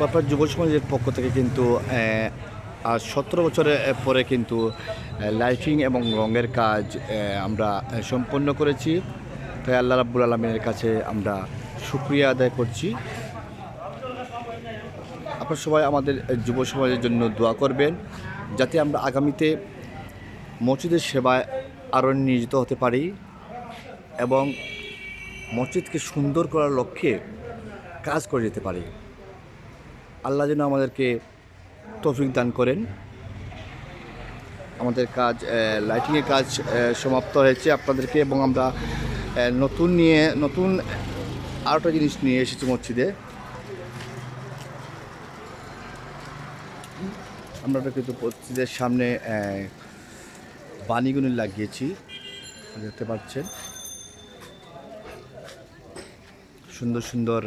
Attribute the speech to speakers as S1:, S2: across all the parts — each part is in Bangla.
S1: কর্পোরেট যুব সমাজের পক্ষ থেকে কিন্তু আজ সতেরো বছরের পরে কিন্তু লাইটিং এবং রঙের কাজ আমরা সম্পন্ন করেছি। তাই আল্লাহ রাব্বুল আলমিনের কাছে আমরা সুক্রিয়া আদায় করছি। আপনারা সবাই আমাদের যুব সমাজের জন্য দোয়া করবেন, যাতে আমরা আগামীতে মসজিদের সেবায় আরও নিয়োজিত হতে পারি এবং মসজিদকে সুন্দর করার লক্ষ্যে কাজ করে যেতে পারি। আল্লাহ যেন আমাদেরকে তৌফিক দান করেন। আমাদের কাজ লাইটিংয়ের কাজ সমাপ্ত হয়েছে আপনাদেরকে এবং আমরা নতুন নিয়ে, নতুন আরেকটা জিনিস নিয়ে এসেছি মসজিদে। আমরা কিন্তু মসজিদের সামনে বাণীগুলি লাগিয়েছি, দেখতে পাচ্ছেন। সুন্দর সুন্দর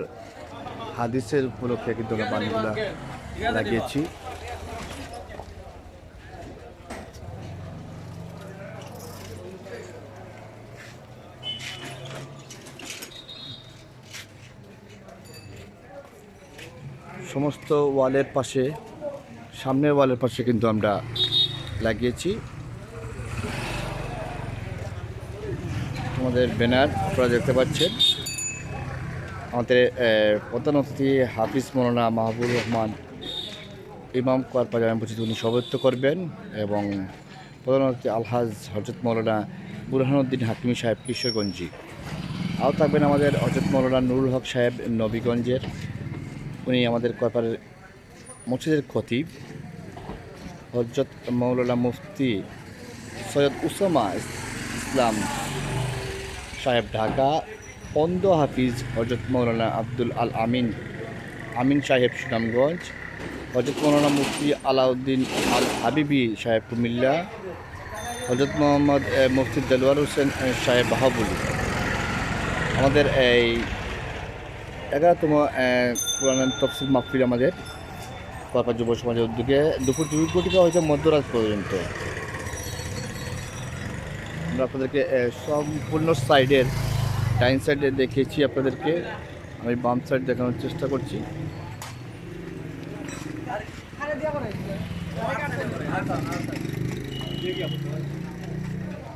S1: হাদিসের উপলক্ষে কিন্তু আমরা বাণীগুলো লাগিয়েছি। সমস্ত ওয়ালের পাশে, সামনের ওয়ালের পাশে কিন্তু আমরা লাগিয়েছি। আমাদের ব্যানার, আপনারা দেখতে পাচ্ছেন। আমাদের প্রধান অতিথি হাফিজ মৌলানা মাহবুব রহমান, ইমাম কোয়ারপা জামা মসজিদ উনি সভাপতিত্ব করবেন এবং প্রধান অতিথি আলহাজ হজরত মৌলানা বুরহানুদ্দিন হাকিমি সাহেব কিশোরগঞ্জি। আরও থাকবেন আমাদের হজরত মৌলানা নুরুল হক সাহেব নবীগঞ্জের। উনি আমাদের কোয়ারপাড়ের মসজিদের খতিব। হজরত মৌলানা মুফতি সৈয়দ উসামা ইসলাম সাহেব ঢাকা। অন্ধ হাফিজ হজরত মৌলানা আব্দুল আল আমিন আমিন সাহেব সুনামগঞ্জ হজরত মৌলানা মুফতি আলাউদ্দিন আল হাবিবি সাহেব কুমিল্লা হজরত মোহাম্মদ মুফতি দেলওয়ার হোসেন সাহেব বাহাবুলি। আমাদের এই এগারোতম পুরান তফসিল মাহফিল আমাদের কলপা যুব সমাজের উদ্যোগে দুপুর দুই কোটিকা হয়তো মধ্যরাত পর্যন্ত। আমরা আপনাদেরকে সম্পূর্ণ সাইডের ডাইন সাইডে দেখিয়েছি আপনাদেরকে। আমি বাম সাইড দেখানোর চেষ্টা করছি।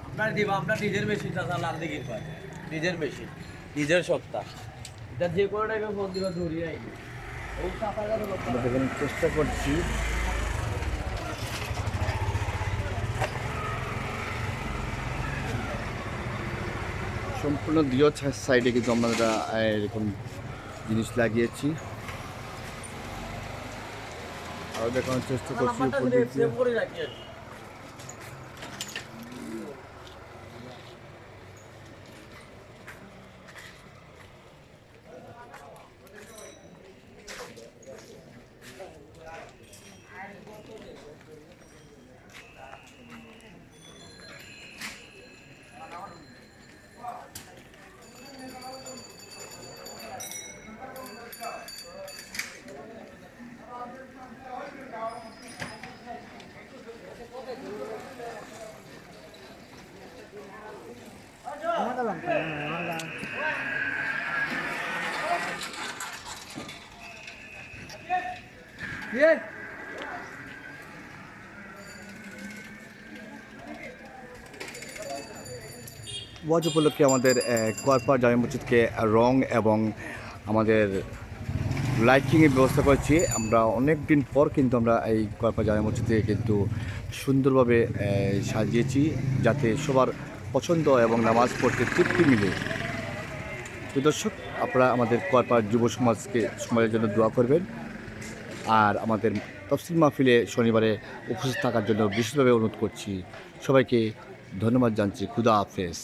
S2: আপনার দিব আপনার নিজের পায় নিজের মেশিন নিজের সত্তা। এটা যে কোনো টাইপের ফোন দিবা
S1: চেষ্টা করছি। সম্পূর্ণ দিও সাইডে কিন্তু আমরা এরকম জিনিস লাগিয়েছি। আরও দেখানোর চেষ্টা করছি
S2: আর
S1: ওয়াজ উপলক্ষে আমাদের কোয়ারপাড় জামে মসজিদকে রং এবং আমাদের লাইটিংয়ের ব্যবস্থা করেছি। আমরা অনেক দিন পর কিন্তু আমরা এই কোয়ারপাড় জামে মসজিদে কিন্তু সুন্দরভাবে সাজিয়েছি যাতে সবার পছন্দ এবং নামাজ পড়তে তৃপ্তি মিলে। তো দর্শক, আপনারা আমাদের কর্পার যুব সমাজকে, সমাজের জন্য দোয়া করবেন। আর আমাদের তফসিল মাহফিলে শনিবারে উপস্থিত থাকার জন্য বিশেষভাবে অনুরোধ করছি। সবাইকে ধন্যবাদ জানছি খুদা হাফেজ।